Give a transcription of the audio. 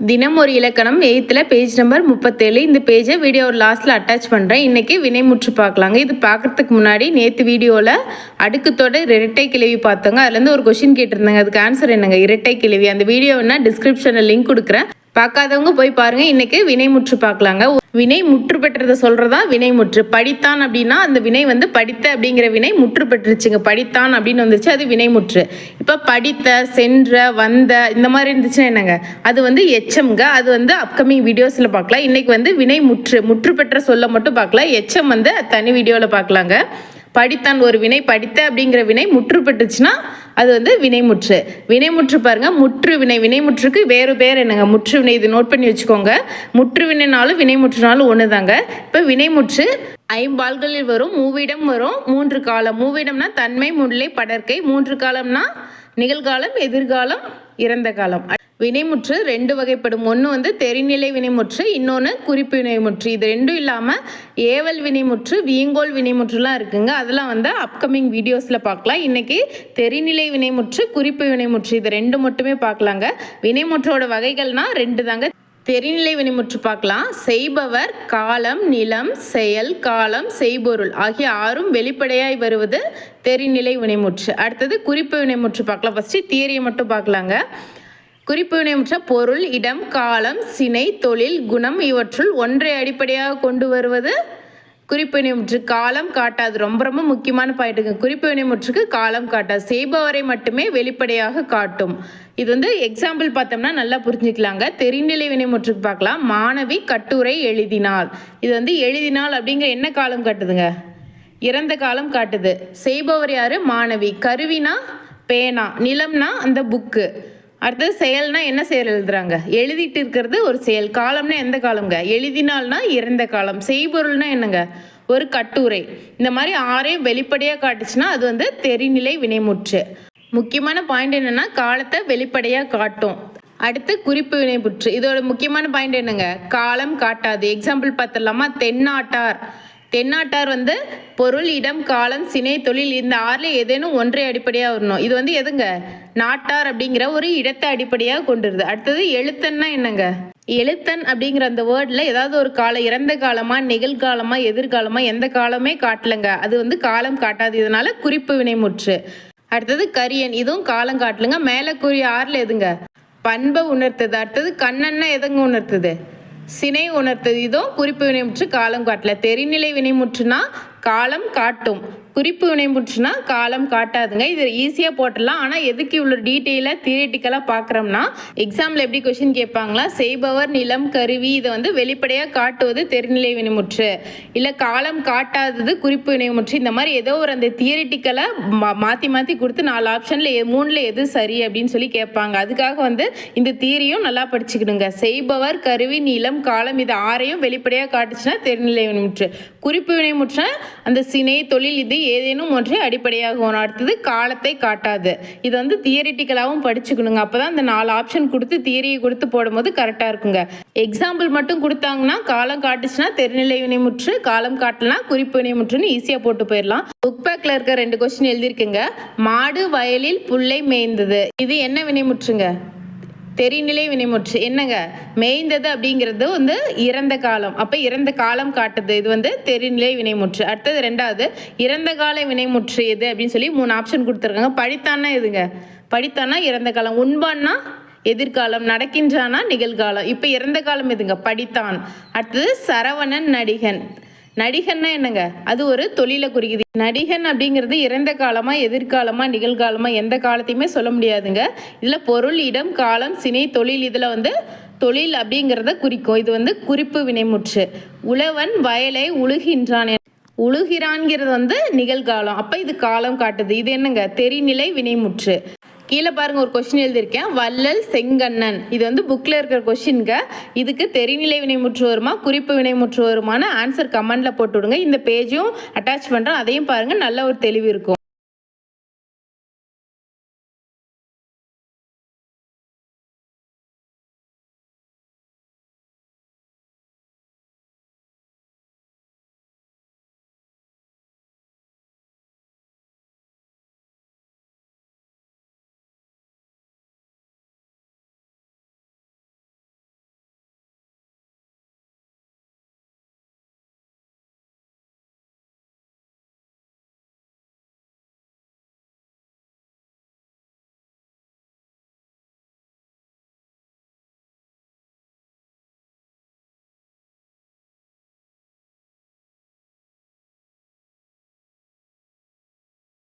தினம் ஒரு இலக்கணம் எயித்தில் பேஜ் நம்பர் முப்பத்தேழு. இந்த பேஜை வீடியோ லாஸ்ட்டில் அட்டாச் பண்ணுறேன் இன்றைக்கி வினைமுற்று பார்க்கலாங்க. இது பார்க்குறதுக்கு முன்னாடி நேற்று வீடியோவில் அடுக்குத்தோட இரட்டை கிளவி பார்த்தோங்க. அதுலேருந்து ஒரு கொஷின் கேட்டிருந்தாங்க. அதுக்கு ஆன்சர் என்னங்க? இரட்டை கிளவி. அந்த வீடியோன்னா டிஸ்கிரிப்ஷனில் லிங்க் கொடுக்குறேன். பார்க்காதவங்க போய் பாருங்கள் இன்றைக்கி வினைமுற்று பார்க்கலாங்க. வினை முற்று பெற்றதை சொல்கிறதா வினைமுற்று படித்தான் அப்படின்னா அந்த வினை வந்து படித்த அப்படிங்கிற வினை முற்று பெற்றுச்சுங்க படித்தான் அப்படின்னு வந்துச்சு அது வினைமுற்று இப்போ படித்த சென்ற வந்த இந்த மாதிரி இருந்துச்சுன்னா என்னங்க? அது வந்து எச்சம்ங்க. அது வந்து அப்கமிங் வீடியோஸில் பார்க்கலாம். இன்றைக்கி வந்து வினை முற்று முற்று பெற்ற சொல்ல மட்டும் பார்க்கலாம். எச்சம் வந்து தனி வீடியோவில் பார்க்கலாங்க. படித்தான் ஒரு வினை படித்த அப்படிங்கிற வினை முற்று பெற்றுச்சுன்னா அது வந்து வினைமுற்று. வினைமுற்று பாருங்க முற்று வினை. வினைமுற்றுக்கு வேறு பேர் என்னங்க? முற்று வினை இது நோட் பண்ணி வச்சுக்கோங்க. முற்று வினைனாலும் வினைமுற்றுனாலும் ஒன்று தாங்க இப்போ வினைமுற்று ஐம்பால்களில் வரும் மூவிடம் வரும் மூன்று காலம். மூவிடம்னா தன்மை முல்லை படற்கை. மூன்று காலம்னா நிகழ்காலம் எதிர்காலம் இறந்த காலம். வினைமுற்று ரெண்டு வகைப்படும். ஒன்று வந்து தெரிநிலை வினைமுற்று இன்னொன்று குறிப்பு வினைமுற்று. இது ரெண்டும் இல்லாமல் ஏவல் வினைமுற்று வீங்கோல் வினைமுற்றுலாம் இருக்குங்க. அதெல்லாம் வந்து அப்கமிங் வீடியோஸில் பார்க்கலாம். இன்றைக்கி தெரிநிலை வினைமுற்று குறிப்பு வினைமுற்று. இது ரெண்டு மட்டுமே பார்க்கலாங்க. வினைமுற்றோட வகைகள்னால் ரெண்டு தாங்க தெரிநிலை வினைமுற்று பார்க்கலாம். செய்பவர் காலம் நிலம் செயல் காலம் செய்பொருள் ஆகிய ஆறும் வெளிப்படையாய் வருவது தெரிநிலை வினைமுற்று. அடுத்தது குறிப்பு வினைமுற்று பார்க்கலாம். ஃபஸ்ட்டு தியரியை மட்டும் பார்க்கலாங்க. குறிப்பினையுற்ற பொருள் இடம் காலம் சினை தொழில் குணம் இவற்றுள் ஒன்றை அடிப்படையாக கொண்டு வருவது குறிப்பினையுற்று காலம் காட்டாது. ரொம்ப ரொம்ப முக்கியமான பாயிண்ட்டுங்க குறிப்பு வினைமுற்றுக்கு காலம் காட்டாது. செய்பவரை மட்டுமே வெளிப்படையாக காட்டும். இது வந்து எக்ஸாம்பிள் பார்த்தோம்னா நல்லா புரிஞ்சுக்கலாங்க. தெரிநிலை வினைமுற்றுக்கு பார்க்கலாம். மாணவி கட்டுரை எழுதினால் இது வந்து எழுதினால் அப்படிங்கிற என்ன காலம் காட்டுதுங்க? இறந்த காலம் காட்டுது. செய்பவர் யாரு? மாணவி. கருவினா பேனா. நிலம்னா அந்த புக்கு அடுத்தது செயல்னா என்ன செயல் எழுதுறாங்க? எழுதிட்டு இருக்கிறது ஒரு செயல். காலம்னா எந்த காலம்ங்க? எழுதினால்னா இறந்த காலம். செய்பொருள்னா என்னங்க? ஒரு கட்டுரை. இந்த மாதிரி ஆறையும் வெளிப்படையாக காட்டுச்சுன்னா அது வந்து தெரிநிலை வினைமுற்று. முக்கியமான பாயிண்ட் என்னன்னா காலத்தை வெளிப்படையாக காட்டும். அடுத்து குறிப்பு வினைமுற்று. இதோட முக்கியமான பாயிண்ட் என்னங்க? காலம் காட்டாது. எக்ஸாம்பிள் பார்த்துடலாமா? தென்னாட்டார். தென்னாட்டார் வந்து பொருள் இடம் காலம் சினை தொழில் இந்த ஆறில் ஏதேனும் ஒன்றை அடிப்படையாக வரணும். இது வந்து எதுங்க? நாட்டார் அப்படிங்கிற ஒரு இடத்தை அடிப்படையாக கொண்டுருது. அடுத்தது எழுத்தன்னா என்னங்க? எழுத்தன் அப்படிங்கிற அந்த வேர்டில் ஏதாவது ஒரு காலம் இறந்த காலமா நிகழ்காலமா எதிர்காலமா எந்த காலமே காட்டலைங்க. அது வந்து காலம் காட்டாது. இதனால குறிப்பு வினைமுற்று. அடுத்தது கரியன். இதுவும் காலம் காட்டலுங்க. மேலே கூறிய ஆறில் எதுங்க? பண்பை உணர்த்துது. அடுத்தது கண்ணன்னா எதுங்க உணர்த்துது? சினை உணர்த்தது இதோ குறிப்பு வினைமுற்று காலம் காட்டல தெரிநிலை வினைமுற்றுனா காலம் காட்டும். குறிப்பு வினைமுற்றுனா காலம் காட்டாதுங்க. இது ஈஸியாக போட்டுடலாம். ஆனால் எதுக்கு இவ்வளோ டீட்டெயிலாக தியரிட்டிக்கலாக பார்க்குறோம்னா எக்ஸாமில் எப்படி கொஷின் கேட்பாங்களா? செய்பவர் நிலம் கருவி இதை வந்து வெளிப்படையாக காட்டுவது தெரிநிலை வினைமுற்று இல்லை காலம் காட்டாதது குறிப்பு வினைமுற்று இந்த மாதிரி ஏதோ ஒரு அந்த தியரிட்டிக்கலை மா மாற்றி மாற்றி கொடுத்து நாலு ஆப்ஷனில் மூணில் எது சரி அப்படின்னு சொல்லி கேட்பாங்க. அதுக்காக வந்து இந்த தியரியும் நல்லா படிச்சுக்கணுங்க செய்பவர் கருவி நிலம் காலம் இது ஆறையும் வெளிப்படையாக காட்டுச்சுன்னா தெரிநிலை வினைமுற்று குறிப்பு வினைமுற்று அந்த சினை தொழில் இது ஏதேனும் ஒன்றை அடிப்படையாகும் அடுத்தது காலத்தை காட்டாது. இது வந்து தியரிட்டிக்கலாகவும் படிச்சுக்கணுங்க. அப்போ தான் இந்த நாலு ஆப்ஷன் கொடுத்து தியரியை கொடுத்து போடும்போது கரெக்டாக இருக்குங்க. எக்ஸாம்பிள் மட்டும் கொடுத்தாங்கன்னா காலம் காட்டுச்சுன்னா தெரிநிலை வினைமுற்று காலம் காட்டலனா குறிப்பு வினைமுற்றுன்னு ஈஸியாக போட்டு போயிடலாம். புக் பேக்கில் இருக்க ரெண்டு கொஸ்டின் எழுதியிருக்குங்க. மாடு வயலில் புல்லை மேய்ந்தது. இது என்ன வினைமுற்றுங்க? தெரிநிலை வினைமுற்று. என்னங்க? மேய்ந்தது அப்படிங்கிறது வந்து இறந்த காலம். அப்போ இறந்த காலம் காட்டுது. இது வந்து தெரிநிலை வினைமுற்று. அடுத்தது ரெண்டாவது இறந்த கால வினைமுற்று எது அப்படின்னு சொல்லி மூணு ஆப்ஷன் கொடுத்துருக்காங்க. படித்தான்னா எதுங்க? படித்தான்னா இறந்த காலம். உண்பான்னா எதிர்காலம். நடக்கின்றானா நிகழ்காலம். இப்போ இறந்த காலம் எதுங்க? படித்தான். அடுத்தது சரவணன் நடிகன். நடிகன்னா என்னங்க? அது ஒரு தொழிலை குறிக்குது. நடிகன் அப்படிங்கிறது இறந்த காலமா எதிர்காலமா நிகழ்காலமா எந்த காலத்தையுமே சொல்ல முடியாதுங்க. இதில் பொருள் இடம் காலம் சினை தொழில் இதில் வந்து தொழில் அப்படிங்கிறத குறிக்கும். இது வந்து குறிப்பு வினைமுற்று. உழவன் வயலை உழுகின்றான் உழுகிறான்ங்கிறது வந்து நிகழ்காலம். அப்போ இது காலம் காட்டுது. இது என்னங்க? தெரிநிலை வினைமுற்று. கீழே பாருங்க ஒரு கொஸ்டின் எழுதியிருக்கேன். வள்ளல் செங்கண்ணன். இது வந்து புக்கில் இருக்கிற கொஷின்க இதுக்கு தெரிநிலை வினைமுற்று வருமா குறிப்பு வினைமுற்று வருமான ஆன்சர் கமெண்டில் போட்டு விடுங்க. இந்த பேஜும் அட்டாச் பண்ணுறேன் அதையும் பாருங்கள் நல்ல ஒரு தெளிவு இருக்கும்.